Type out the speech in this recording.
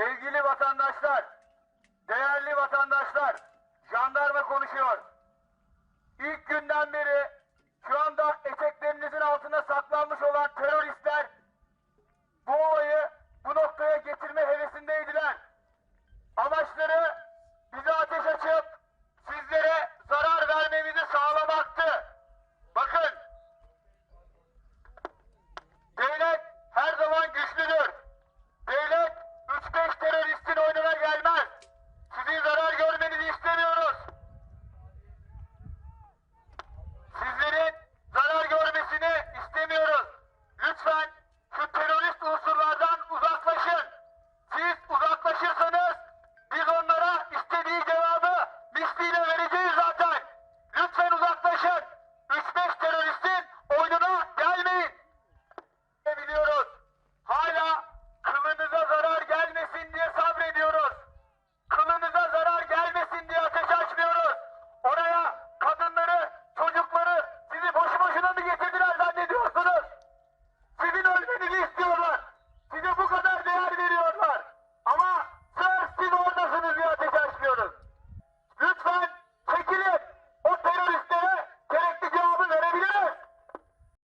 Sevgili vatandaşlar, değerli vatandaşlar, jandarma konuşuyor.